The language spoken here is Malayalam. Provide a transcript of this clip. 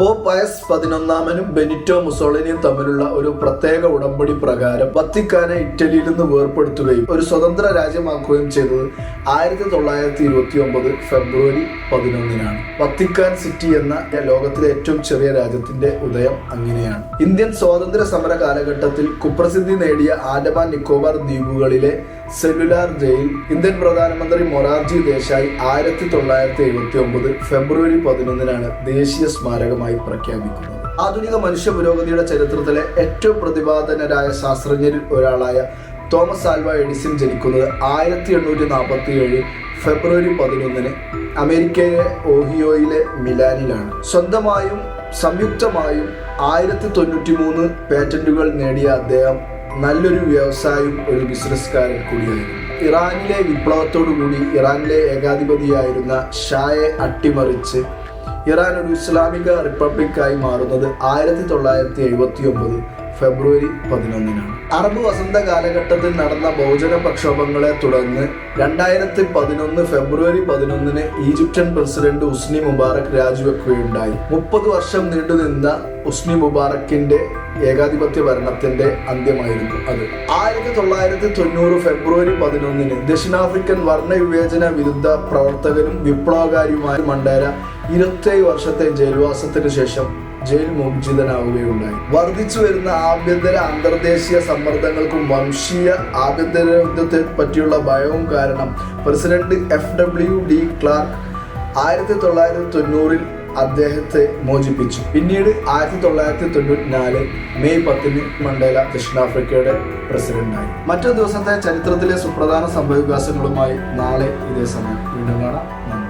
പോപ്പ് പയസ് പതിനൊന്നാമനും ബെനിറ്റോ മുസോളിനിയും തമ്മിലുള്ള ഒരു പ്രത്യേക ഉടമ്പടി പ്രകാരം വത്തിക്കാനെ ഇറ്റലിയിൽ നിന്ന് വേർപ്പെടുത്തുകയും ഒരു സ്വതന്ത്ര രാജ്യമാക്കുകയും ചെയ്തത് ആയിരത്തി തൊള്ളായിരത്തി ഇരുപത്തി ഒമ്പത് ഫെബ്രുവരി പതിനൊന്നിനാണ്. വത്തിക്കാൻ സിറ്റി എന്ന ലോകത്തിലെ ഏറ്റവും ചെറിയ രാജ്യത്തിന്റെ ഉദയം അങ്ങനെയാണ്. ഇന്ത്യൻ സ്വാതന്ത്ര്യ സമര കാലഘട്ടത്തിൽ കുപ്രസിദ്ധി നേടിയ ആൻഡമാൻ നിക്കോബാർ ദ്വീപുകളിലെ സെല്ലുലാർ ജയിൽ ഇന്ത്യൻ പ്രധാനമന്ത്രി മൊറാർജി ദേശായി ആയിരത്തി തൊള്ളായിരത്തി എഴുപത്തി ഒമ്പത് ഫെബ്രുവരി പതിനൊന്നിനാണ് ദേശീയ സ്മാരകമായി പ്രഖ്യാപിക്കുന്നത്. ആധുനിക മനുഷ്യ പുരോഗതിയുടെ ചരിത്രത്തിലെ ഏറ്റവും പ്രതിപാദനരായ ശാസ്ത്രജ്ഞരിൽ ഒരാളായ തോമസ് ആൽവ എഡിസൺ ജനിക്കുന്നത് ആയിരത്തി എണ്ണൂറ്റി നാൽപ്പത്തി ഏഴ് ഫെബ്രുവരി പതിനൊന്നിന് അമേരിക്കയിലെ ഓഹിയോയിലെ മിലാനിലാണ്. സ്വന്തമായും സംയുക്തമായും ആയിരത്തി തൊണ്ണൂറ്റി മൂന്ന് പേറ്റന്റുകൾ നേടിയ അദ്ദേഹം നല്ലൊരു വ്യവസായം ഒരു ബിസിനസ്സുകാരൻ കൂടിയായിരുന്നു. ഇറാനിലെ വിപ്ലവത്തോടുകൂടി ഇറാനിലെ ഏകാധിപതിയായിരുന്ന ഷായെ അട്ടിമറിച്ച് ഇറാൻ ഒരു ഇസ്ലാമിക റിപ്പബ്ലിക്കായി മാറുന്നത് ആയിരത്തി തൊള്ളായിരത്തി എഴുപത്തി ഒമ്പത് ഫെബ്രുവരി പതിനൊന്നിനാണ്. അറബ് വസന്ത കാലഘട്ടത്തിൽ നടന്ന ബഹുജന പ്രക്ഷോഭങ്ങളെ തുടർന്ന് രണ്ടായിരത്തി പതിനൊന്ന് ഫെബ്രുവരി പതിനൊന്നിന് ഈജിപ്ഷ്യൻ പ്രസിഡന്റ് ഉസ്നി മുബാറക് രാജിവെക്കുകയുണ്ടായി. മുപ്പത് വർഷം നീണ്ടുനിന്ന ഉസ്നി മുബാറക്കിന്റെ ഏകാധിപത്യ ഭരണത്തിന്റെ അന്ത്യമായിരുന്നു അത്. ആയിരത്തി തൊള്ളായിരത്തി തൊണ്ണൂറ് ഫെബ്രുവരി പതിനൊന്നിന് ദക്ഷിണാഫ്രിക്കൻ വർണവിവേചന വിരുദ്ധ പ്രവർത്തകനും വിപ്ലവകാരിയുമായ മണ്ടേര ഇരുപത്തേഴ് വർഷത്തെ ജയിൽവാസത്തിന് ശേഷം ജയിൽ മോചിതനാവുകയുണ്ടായി. വർദ്ധിച്ചു വരുന്ന ആഭ്യന്തര അന്തർദേശീയ സമ്മർദ്ദങ്ങൾക്കും വംശീയ ആഭ്യന്തര യുദ്ധത്തെ പറ്റിയുള്ള ഭയവും കാരണം president F W de Klerk ആയിരത്തി തൊള്ളായിരത്തി തൊണ്ണൂറിൽ അദ്ദേഹത്തെ മോചിപ്പിച്ചു. പിന്നീട് ആയിരത്തി തൊള്ളായിരത്തി തൊണ്ണൂറ്റി നാല് മെയ് പത്തിന് മണ്ടേല ദക്ഷിണാഫ്രിക്കയുടെ പ്രസിഡന്റായി. മറ്റൊരു ദിവസത്തെ ചരിത്രത്തിലെ സുപ്രധാന സംഭവവികാസങ്ങളുമായി നാളെ ഇതേ സമയം വീണ്ടും കാണാം. നന്ദി.